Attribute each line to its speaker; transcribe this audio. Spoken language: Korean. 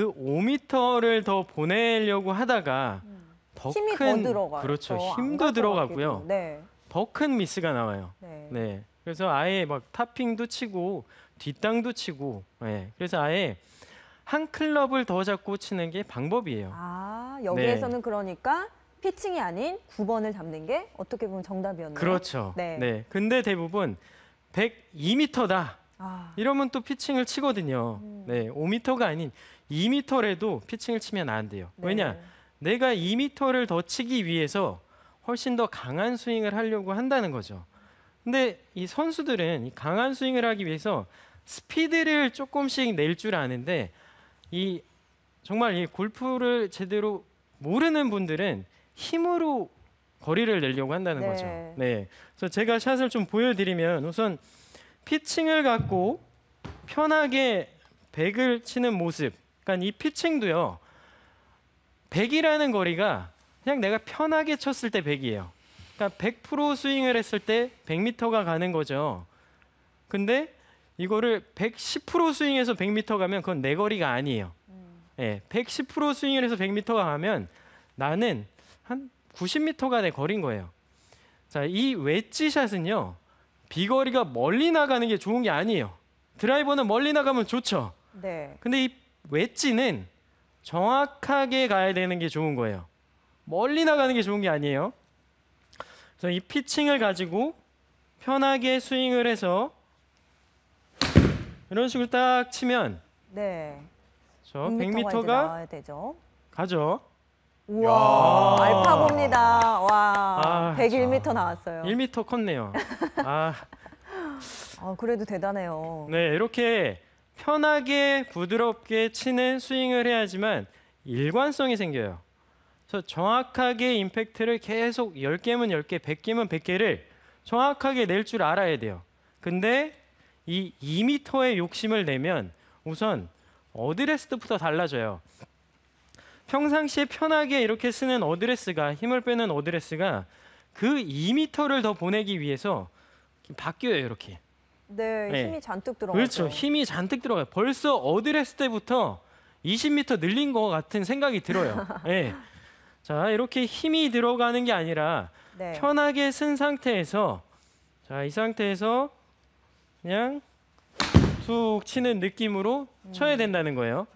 Speaker 1: 그 5m를 더 보내려고 하다가 더
Speaker 2: 힘이 큰더 들어가요.
Speaker 1: 그렇죠.
Speaker 2: 더안
Speaker 1: 힘도
Speaker 2: 갈것
Speaker 1: 들어가고요.
Speaker 2: 같기도. 네.
Speaker 1: 더 큰 미스가 나와요.
Speaker 2: 네.
Speaker 1: 네. 그래서 아예 막 타핑도 치고 뒷땅도 치고. 네. 그래서 아예 한 클럽을 더 잡고 치는 게 방법이에요.
Speaker 2: 아,
Speaker 1: 네.
Speaker 2: 여기에서는 그러니까 피칭이 아닌 9번을 잡는 게 어떻게 보면 정답이었네요.
Speaker 1: 그렇죠.
Speaker 2: 네.
Speaker 1: 네. 근데 대부분 102m다.
Speaker 2: 아,
Speaker 1: 이러면 또 피칭을 치거든요.
Speaker 2: 음.
Speaker 1: 네. 5m가 아닌 2m라도 피칭을 치면 안 돼요.
Speaker 2: 네.
Speaker 1: 왜냐? 내가 2m를 더 치기 위해서 훨씬 더 강한 스윙을 하려고 한다는 거죠. 근데 이 선수들은 이 강한 스윙을 하기 위해서 스피드를 조금씩 낼 줄 아는데 이 정말 이 골프를 제대로 모르는 분들은 힘으로 거리를 내려고 한다는
Speaker 2: 네.
Speaker 1: 거죠. 네. 그래서 제가 샷을 좀 보여드리면 우선 피칭을 갖고 편하게 백을 치는 모습. 그러니까 이 피칭도요. 100이라는 거리가 그냥 내가 편하게 쳤을 때 100이에요. 그러니까 100% 스윙을 했을 때 100m가 가는 거죠. 근데 이거를 110% 스윙해서 100m 가면 그건 내 거리가 아니에요.
Speaker 2: 음.
Speaker 1: 예, 110% 스윙을 해서 100m가 가면 나는 한 90m가 내 거리인 거예요. 자, 이 웨지 샷은요. 비거리가 멀리 나가는 게 좋은 게 아니에요. 드라이버는 멀리 나가면 좋죠.
Speaker 2: 네.
Speaker 1: 근데 이 웨지는 정확하게 가야 되는 게 좋은 거예요. 멀리 나가는 게 좋은 게 아니에요. 그래서 이 피칭을 가지고 편하게 스윙을 해서 이런 식으로 딱 치면
Speaker 2: 네.
Speaker 1: 저
Speaker 2: 100m가 이제
Speaker 1: 100m가
Speaker 2: 나와야 되죠.
Speaker 1: 가죠.
Speaker 2: 우와,
Speaker 1: 야.
Speaker 2: 알파고입니다. 와,
Speaker 1: 아,
Speaker 2: 101m 나왔어요.
Speaker 1: 1m 컸네요. 아,
Speaker 2: 아, 그래도 대단해요.
Speaker 1: 네, 이렇게 편하게 부드럽게 치는 스윙을 해야지만 일관성이 생겨요. 그래서 정확하게 임팩트를 계속 10개면 10개, 100개면 100개를 정확하게 낼 줄 알아야 돼요. 근데 이 2m의 욕심을 내면 우선 어드레스부터 달라져요. 평상시에 편하게 이렇게 쓰는 어드레스가 힘을 빼는 어드레스가 그 2m를 더 보내기 위해서 바뀌어요, 이렇게.
Speaker 2: 네,
Speaker 1: 네.
Speaker 2: 힘이 잔뜩 들어가죠.
Speaker 1: 그렇죠. 힘이 잔뜩 들어가요. 벌써 어드레스 때부터 20m 늘린 것 같은 생각이 들어요. 예. 자, 이렇게 힘이 들어가는 게 아니라
Speaker 2: 네.
Speaker 1: 편하게 쓴 상태에서 자, 이 상태에서 그냥 툭 치는 느낌으로 쳐야 된다는 거예요.